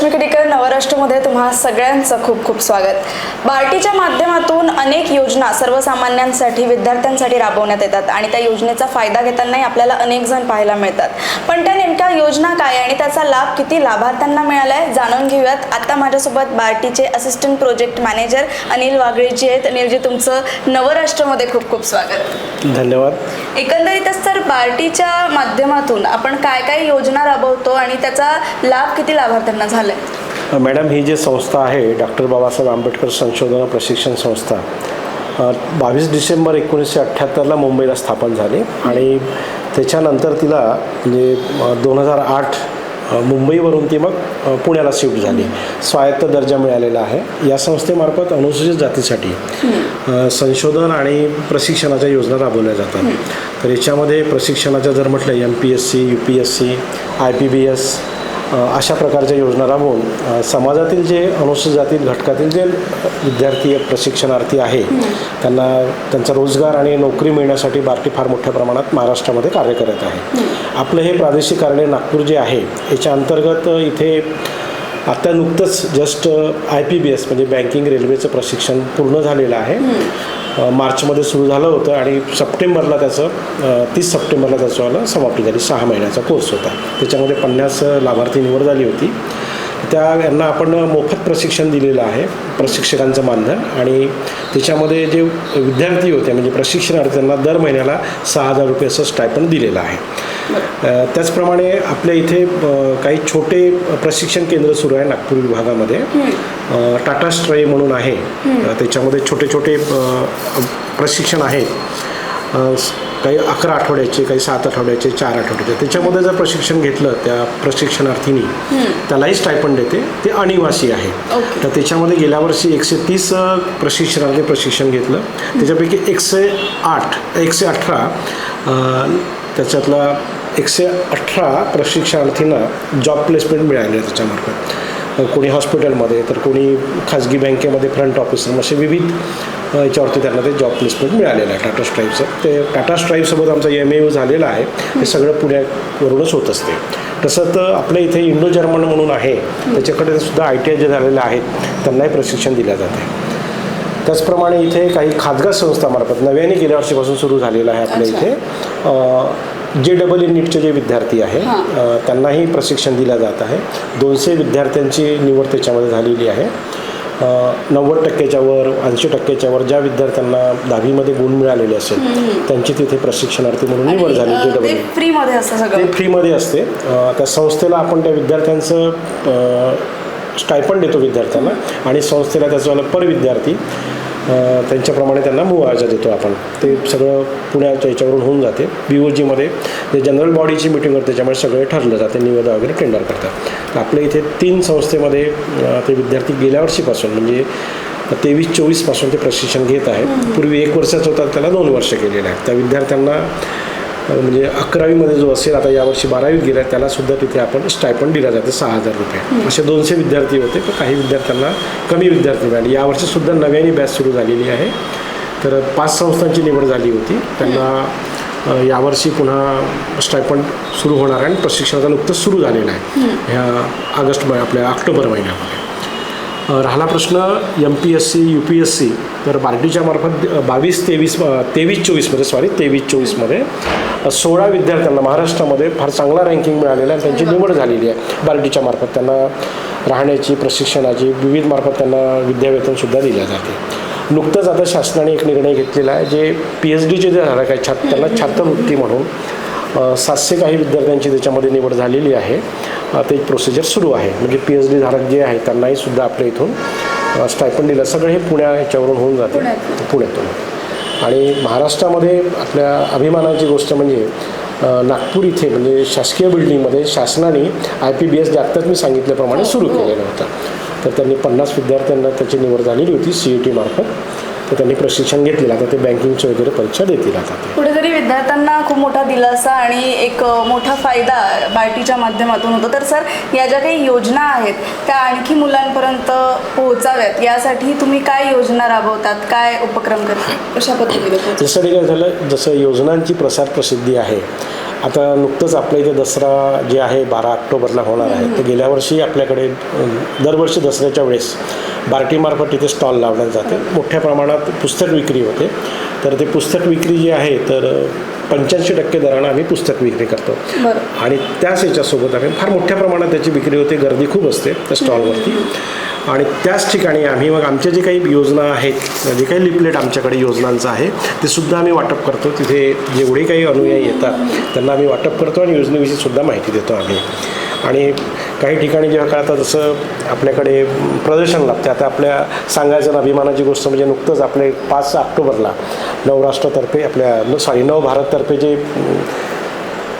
रश्मी खडीकर नवराष्ट्रमध्ये तुम्हा सगळ्यांचं खूप खूप स्वागत. बार्टीच्या माध्यमातून अनेक योजना सर्वसामान्यांसाठी विद्यार्थ्यांसाठी राबवण्यात येतात आणि त्या योजनेचा फायदा घेतानाही आपल्याला अनेक जण पाहायला मिळतात. पण त्या नेमक्या योजना काय आणि त्याचा लाभ किती लाभार्थ्यांना मिळाला आहे जाणून घेऊयात. आता माझ्यासोबत बार्टीचे असिस्टंट प्रोजेक्ट मॅनेजर अनिल वागळेजी आहेत. अनिलजी तुमचं नवराष्ट्रमध्ये खूप खूप स्वागत. धन्यवाद. एकंदरीतच तर बार्टीच्या माध्यमातून आपण काय काय योजना राबवतो आणि त्याचा लाभ किती लाभार्थ्यांना झालाय मॅडम ही जी संस्था आहे डॉक्टर बाबासाहेब आंबेडकर संशोधन प्रशिक्षण संस्था बावीस डिसेंबर एकोणीसशे अठ्ठ्याहत्तरला मुंबईला स्थापन झाली आणि त्याच्यानंतर तिला म्हणजे दोन हजार आठ मुंबईवरून ती मग पुण्याला शिफ्ट झाली. स्वायत्त दर्जा मिळालेला आहे. या संस्थेमार्फत अनुसूचित जातीसाठी संशोधन आणि प्रशिक्षणाच्या योजना राबवल्या जातात. तर याच्यामध्ये प्रशिक्षणाच्या जर म्हटलं M P S C U P S C I P B S अशा प्रकारच्या योजना राबवून समाजातील जे अनुसूचित जातील घटकातील जे विद्यार्थी प्रशिक्षणार्थी आहे त्यांना त्यांचा रोजगार आणि नोकरी मिळण्यासाठी बार्टी फार मोठ्या प्रमाणात महाराष्ट्रामध्ये कार्य करत आहे. आपलं हे प्रादेशिक कार्यालय नागपूर जे आहे याच्या अंतर्गत इथे आता नुकतंच just I P B S म्हणजे बँकिंग रेल्वेचं प्रशिक्षण पूर्ण झालेलं आहे. मार्चमध्ये सुरू झालं होतं आणि सप्टेंबरला त्याचं तीस सप्टेंबरला त्याचं समाप्ती झाली. सहा महिन्याचा कोर्स होता. त्याच्यामध्ये पन्नास लाभार्थी निवड झाली होती. त्या यांना आपण मोफत प्रशिक्षण दिलेलं आहे प्रशिक्षकांचं मानधन. आणि त्याच्यामध्ये जे विद्यार्थी होते म्हणजे प्रशिक्षणार्थी त्यांना दर महिन्याला सहा हजार रुपये असं स्टायपन दिलेलं आहे. त्याचप्रमाणे आपल्या इथे काही छोटे प्रशिक्षण केंद्र सुरू आहे नागपूर विभागामध्ये. टाटा स्ट्राई म्हणून आहे. त्याच्यामध्ये छोटे छोटे प्रशिक्षण स- काही अकरा आठवड्याचे काही सात आठवड्याचे चार आठवड्याचे. त्याच्यामध्ये जर प्रशिक्षण घेतलं त्या प्रशिक्षणार्थीनी त्यालाही स्टायपंड देते. ते अनिवासी आहे. तर त्याच्यामध्ये गेल्या वर्षी एकशे तीस प्रशिक्षणार्थी प्रशिक्षण घेतलं. त्याच्यापैकी एकशे आठ एकशे अठरा त्याच्यातला एकशे अठरा प्रशिक्षणार्थींना जॉब प्लेसमेंट मिळाले त्याच्यामार्फत. अ, कोणी हॉस्पिटलमध्ये तर कोणी खाजगी बँकेमध्ये फ्रंट ऑफिसर असे विविध याच्यावरती त्यांना ते जॉब प्लेसमेंट मिळालेलं आहे. टाटा स्ट्राईव्हचं ते टाटा स्ट्राईव्हसोबत आमचा एम ए यू झालेला आहे. हे सगळं पुण्यावरूनच होत असते. तसं तर आपल्या इथे इंडो जर्मन म्हणून आहे. त्याच्याकडे सुद्धा आय टी आय जे झालेले आहेत त्यांनाही प्रशिक्षण दिलं जाते त्याचप्रमाणे इथे काही खाजगा संस्थामार्फत नव्याने गेल्या वर्षीपासून सुरू झालेलं आहे आपल्या. इथे. जे डबल ई नीटचे जे विद्यार्थी आहे त्यांनाही प्रशिक्षण दिलं जात आहे. दोनशे विद्यार्थ्यांची निवड त्याच्यामध्ये झालेली आहे. नव्वद टक्क्याच्या वर ऐंशी टक्क्याच्या वर ज्या विद्यार्थ्यांना दहावीमध्ये गुण मिळालेले असेल त्यांची तिथे प्रशिक्षणार्थी म्हणून निवड झाली जे डबल फ्रीमध्ये ते फ्रीमध्ये असते. त्या संस्थेला आपण त्या विद्यार्थ्यांचं स्टायपंड देतो विद्यार्थ्यांना. आणि संस्थेला त्याचं पर विद्यार्थी. त्यांच्याप्रमाणे त्यांना मुआवजा देतो आपण. ते सगळं पुण्याच्या याच्यावरून होऊन जाते. बी ओ जीमध्ये जे जनरल बॉडीची मिटिंग होते त्याच्यामुळे सगळे ठरलं जाते निवेदन वगैरे टेंडर करतात. आपल्या इथे तीन संस्थेमध्ये ते विद्यार्थी गेल्या वर्षीपासून म्हणजे तेवीस चोवीसपासून ते प्रशिक्षण घेत आहेत. पूर्वी एक वर्षाचं होता त्याला दोन वर्ष केलेलं आहे त्या विद्यार्थ्यांना म्हणजे अकरावीमध्ये जो असेल आता यावर्षी बारावीत गेला त्याला सुद्धा तिथे आपण स्टायपंड दिला जाते सहा हजार रुपये. असे दोनशे विद्यार्थी होते तर काही विद्यार्थ्यांना कमी विद्यार्थी मिळाले. यावर्षी सुद्धा नव्याने बॅच सुरू झालेली आहे. तर पाच संस्थांची निवड झाली होती. त्यांना यावर्षी पुन्हा स्टायपंड सुरू होणार आहे आणि प्रशिक्षणाचा नुकतंच सुरू झालेलं आहे. ह्या ऑगस्ट आपल्या ऑक्टोबर महिन्यामध्ये. राहिला प्रश्न M P S C U P S C तर बार्डीच्या मार्फत बावीस तेवीस तेवीस चोवीसमध्ये सॉरी तेवीस चोवीसमध्ये सोळा विद्यार्थ्यांना महाराष्ट्रामध्ये फार चांगला रँकिंग मिळालेला आहे त्यांची निवड झालेली आहे बार्डीच्या मार्फत. त्यांना राहण्याची प्रशिक्षणाची विविध मार्फत त्यांना विद्यावेतनसुद्धा दिल्या जाते. नुकतंच आता शासनाने एक निर्णय घेतलेला आहे जे पी एच डीचे जे झालं काय छात त्यांना छात्रवृत्ती म्हणून सातशे काही विद्यार्थ्यांची त्याच्यामध्ये निवड झालेली आहे. अ, ते प्रोसिजर सुरू आहे. म्हणजे पी एच डी धारक जे आहे त्यांनाही सुद्धा आपल्या इथून स्टायपंड दिलं. सगळं हे पुण्या याच्यावरून होऊन जाते. पुण्यातून. आणि महाराष्ट्रामध्ये आपल्या अभिमानाची गोष्ट म्हणजे नागपूर इथे म्हणजे शासकीय बिल्डिंगमध्ये शासनाने आय पी बी एस जे आत्ताच मी सांगितल्याप्रमाणे सुरू केलेलं होतं. तर त्यांनी पन्नास विद्यार्थ्यांना त्याची निवड झालेली होती सी ई टी मार्फत. तर त्यांनी प्रशिक्षण घेतलेलं आता ते बँकिंगची वगैरे परीक्षा देतील आता ते. कुठेतरी विद्यार्थ्यांना खूप मोठा दिलासा आणि एक मोठा फायदा बार्टीच्या माध्यमातून होतो. तर सर या ज्या काही योजना आहेत त्या आणखी मुलांपर्यंत पोहोचाव्यात? यासाठी तुम्ही काय योजना राबवतात? काय उपक्रम करतात? कशा पद्धतीने? त्यासाठी काय झालं जसं योजनांची प्रसार प्रसिद्धी आहे आता नुकतंच आपल्या इथे दसरा जे आहे बारा ऑक्टोबरला होणार आहे. तर गेल्या वर्षी आपल्याकडे दरवर्षी दसऱ्याच्या वेळेस बार्टीमार्फत तिथे स्टॉल लावण्यात जाते. मोठ्या प्रमाणात पुस्तक विक्री होते. तर ते पुस्तक विक्री जी आहे तर पंच्याऐंशी टक्के दरानं आम्ही पुस्तक विक्री करतो. आणि त्याच याच्यासोबत आम्ही फार मोठ्या प्रमाणात त्याची विक्री होते. गर्दी खूप असते त्या स्टॉलवरती. आणि त्याच ठिकाणी आम्ही मग आमच्या जे काही योजना आहेत जे काही लिपलेट आमच्याकडे योजनांचं आहे ते सुद्धा आम्ही वाटप करतो. तिथे जेवढे काही अनुयायी येतात त्यांना आम्ही वाटप करतो आणि योजनेविषयी सुद्धा माहिती देतो आम्ही. आणि काही ठिकाणी जेव्हा काय आता जसं आपल्याकडे प्रदर्शन लागते आता आपल्या सांगायचं ना अभिमानाची गोष्ट म्हणजे नुकतंच आपले पाच ऑक्टोबरला नवराष्ट्रातर्फे आपल्या सॉरी नव भारततर्फे जे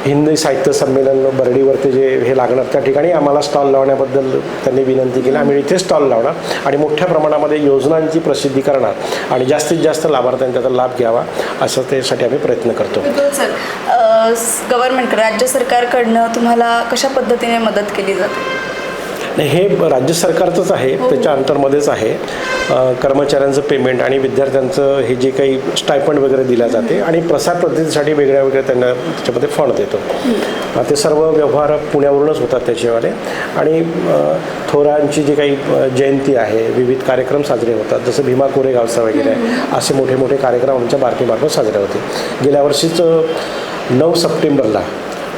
हिंदी साहित्य संमेलन बर्डीवरती जे हे लागणार त्या ठिकाणी आम्हाला स्टॉल लावण्याबद्दल त्यांनी विनंती केली. आम्ही इथे स्टॉल लावणार आणि मोठ्या प्रमाणामध्ये योजनांची प्रसिद्धी करणार आणि जास्तीत जास्त लाभार्थ्यांनी त्याचा लाभ घ्यावा असं त्यासाठी आम्ही प्रयत्न करतो. सर. गव्हर्नमेंट राज्य सरकारकडनं तुम्हाला कशा पद्धतीने मदत केली जाते? नाही हे राज्य सरकारचंच आहे त्याच्या अंतर्मध्येच आहे. कर्मचाऱ्यांचं पेमेंट आणि विद्यार्थ्यांचं हे जे काही स्टायपंड वगैरे दिल्या जाते आणि प्रसार पद्धतीसाठी वेगळ्या वेगळ्या त्यांना त्याच्यामध्ये फंड देतो. ते सर्व व्यवहार पुण्यावरूनच होतात त्याच्यावाले. आणि थोरांची जी काही जयंती आहे विविध कार्यक्रम साजरे होतात जसं भीमा कोरेगावचा वगैरे असे मोठे मोठे कार्यक्रम आमच्या बारकीमार्फत साजरे होते. गेल्या वर्षीच नऊ सप्टेंबरला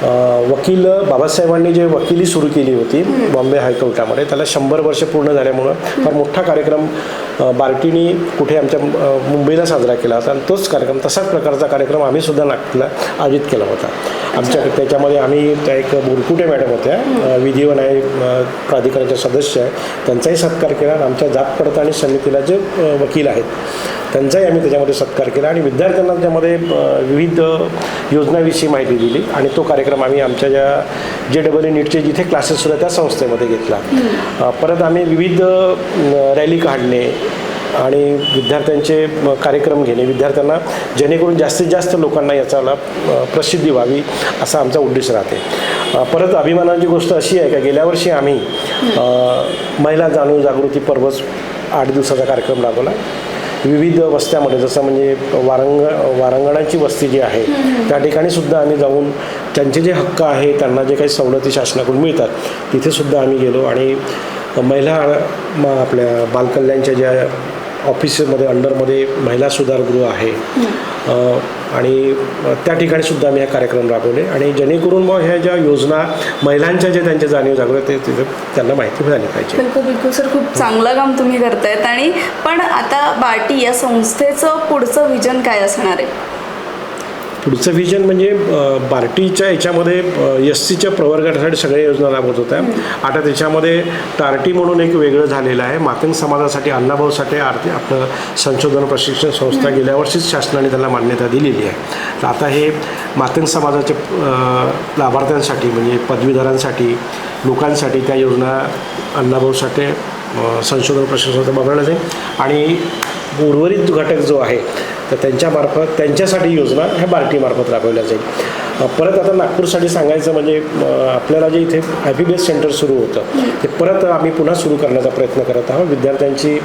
वकील बाबासाहेबांनी जे वकिली सुरू केली होती बॉम्बे हायकोर्टामध्ये त्याला शंभर वर्ष पूर्ण झाल्यामुळं फार मोठा कार्यक्रम बार्टीनी कुठे आमच्या मुंबईला साजरा केला होता. आणि तोच कार्यक्रम तसाच प्रकारचा कार्यक्रम आम्ही सुद्धा नागपूरला आयोजित केला होता. आमच्या त्याच्यामध्ये आम्ही त्या एक बुरकुटे मॅडम होत्या विधी व न्याय प्राधिकरणाच्या सदस्य आहे. त्यांचाही सत्कार केला आणि आमच्या जात पडताळणी समितीला जे वकील आहेत त्यांचाही आम्ही त्याच्यामध्ये सत्कार केला आणि विद्यार्थ्यांना त्यामध्ये विविध योजनाविषयी माहिती दिली. आणि तो कार्यक्रम आम्ही आमच्या ज्या जे डबल ई नीटचे जिथे क्लासेस सुरू त्या संस्थेमध्ये घेतला. परत आम्ही विविध रॅली काढणे आणि विद्यार्थ्यांचे कार्यक्रम घेणे. विद्यार्थ्यांना जेणेकरून जास्तीत जास्त लोकांना याचा लाभ प्रसिद्धी व्हावी असा आमचा उद्देश राहते. परत अभिमानाची गोष्ट अशी आहे का गेल्या वर्षी आम्ही महिला जाणीव जागृती पर्वच आठ दिवसाचा कार्यक्रम राबवला. विविध वस्त्यामध्ये जसं म्हणजे वारंग वारंगणाची वस्ती जी आहे त्या ठिकाणी सुद्धा आम्ही जाऊन त्यांचे जे हक्क आहे त्यांना जे काही सवलती शासनाकडून मिळतात तिथे सुद्धा आम्ही गेलो. आणि महिला म आपल्या बालकल्याणच्या ज्या ऑफिसमध्ये अंडरमध्ये महिला सुधारगृह आहे. आणि त्या ठिकाणी सुद्धा आम्ही हा कार्यक्रम राबवले. आणि जेणेकरून मग ह्या ज्या योजना महिलांच्या जे त्यांच्या जाणीव जागृत ते तिथे त्यांना माहिती झाली पाहिजे. बिलकुल बिलकुल. सर खूप चांगलं काम तुम्ही करतायत. आणि पण आता बार्टी या संस्थेचं पुढचं विजन काय असणार आहे? पुढचं व्हिजन म्हणजे बार्टीच्या याच्यामध्ये एस सीच्या प्रवर्गासाठी सगळ्या योजना राबवत होत्या. आता त्याच्यामध्ये टार्टी म्हणून एक वेगळं झालेलं आहे. मातंग समाजासाठी अण्णाभाऊ साठे आर्थिक आपलं संशोधन प्रशिक्षण संस्था गेल्या वर्षीच शासनाने त्याला मान्यता दिलेली आहे. तर आता हे मातंग समाजाचे अ, लाभार्थ्यांसाठी म्हणजे पदवीधरांसाठी लोकांसाठी त्या योजना अण्णाभाऊ साठे संशोधन प्रशिक्षण संस्था वापरल्या जाईल आणि उर्वरित घटक जो आहे तर त्यांच्यामार्फत त्यांच्यासाठी योजना ह्या बार्टीमार्फत राबवल्या जाईल. परत आता नागपूरसाठी सांगायचं म्हणजे आपल्याला जे इथे I P B S centre सुरू होतं ते परत आम्ही पुन्हा सुरू करण्याचा प्रयत्न करत आहोत. विद्यार्थ्यांची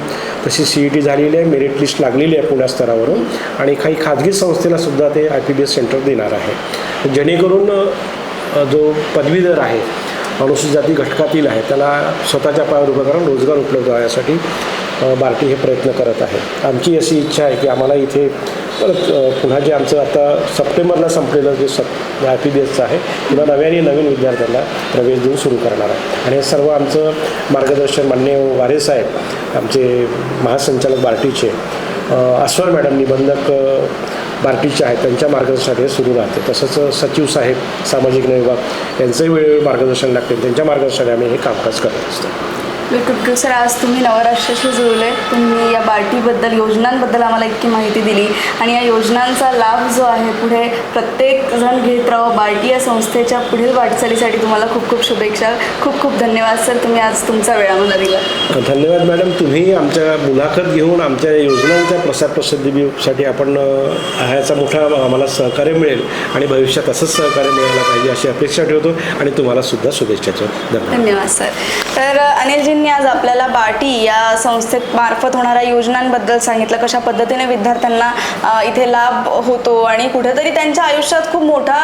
तशी सी ई टी झालेली आहे मेरिट लिस्ट लागलेली आहे पुण्या स्तरावरून आणि काही खाजगी संस्थेला सुद्धा ते I P B S centre देणार आहे. जेणेकरून जो पदवीधर आहे अनुसूचित जाती घटकातील आहे त्याला स्वतःच्या पायावर उभं करून रोजगार उपलब्ध व्हायसाठी बार्टी हे प्रयत्न करत आहे आमची अशी इच्छा आहे की आम्हाला इथे परत पुन्हा जे आमचं आता सप्टेंबरला संपलेलं जे सप आय पी बी एसचं आहे पुन्हा नव्याने नवीन विद्यार्थ्यांना प्रवेश देऊन सुरू करणार आहे. आणि हे सर्व आमचं मार्गदर्शन मान्य वारे साहेब आमचे महासंचालक बार्टीचे अ, अस्वर मॅडम निबंधक बार्टीचे आहेत त्यांच्या मार्गदर्शनात हे सुरू राहते. तसंच सचिव साहेब सामाजिक न्याय विभाग यांचंही वेळोवेळी मार्गदर्शन लागते त्यांच्या मार्गदर्शनाने आम्ही हे कामकाज करत असतो. बिलकुल सर आज तुम्ही नवराष्ट्राशी जुळले. तुम्ही या बार्टीबद्दल योजनांबद्दल आम्हाला इतकी माहिती दिली. आणि या योजनांचा लाभ जो आहे पुढे प्रत्येक जण घेत राहो. बार्टी या संस्थेच्या पुढील वाटचालीसाठी तुम्हाला खूप खूप शुभेच्छा. खूप खूप धन्यवाद सर तुम्ही आज तुमचा वेळ आम्हाला दिला. धन्यवाद मॅडम. तुम्ही आमच्या मुलाखत घेऊन आमच्या योजनांच्या प्रसार प्रसिद्धीसाठी आपण ह्याचा मोठा आम्हाला सहकार्य मिळेल. आणि भविष्यात असंच सहकार्य मिळायला पाहिजे अशी अपेक्षा ठेवतो. आणि तुम्हाला सुद्धा शुभेच्छा धन्यवाद सर. तर अनिलजींनी आज आपल्याला बार्टी या संस्थेत मार्फत होणाऱ्या योजनांबद्दल सांगितलं कशा पद्धतीने विद्यार्थ्यांना इथे लाभ होतो आणि कुठेतरी त्यांच्या आयुष्यात खूप मोठा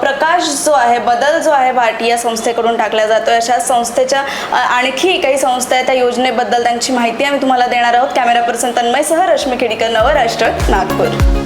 प्रकाश जो आहे बदल जो आहे बार्टी या संस्थेकडून टाकला जातो अशा संस्थेच्या आणखी काही संस्था आहेत त्या योजनेबद्दल त्यांची माहिती आम्ही तुम्हाला देणार आहोत. कॅमेरा पर्सन तन्मयसह रश्मी खेडीकर नवराष्ट्र नागपूर.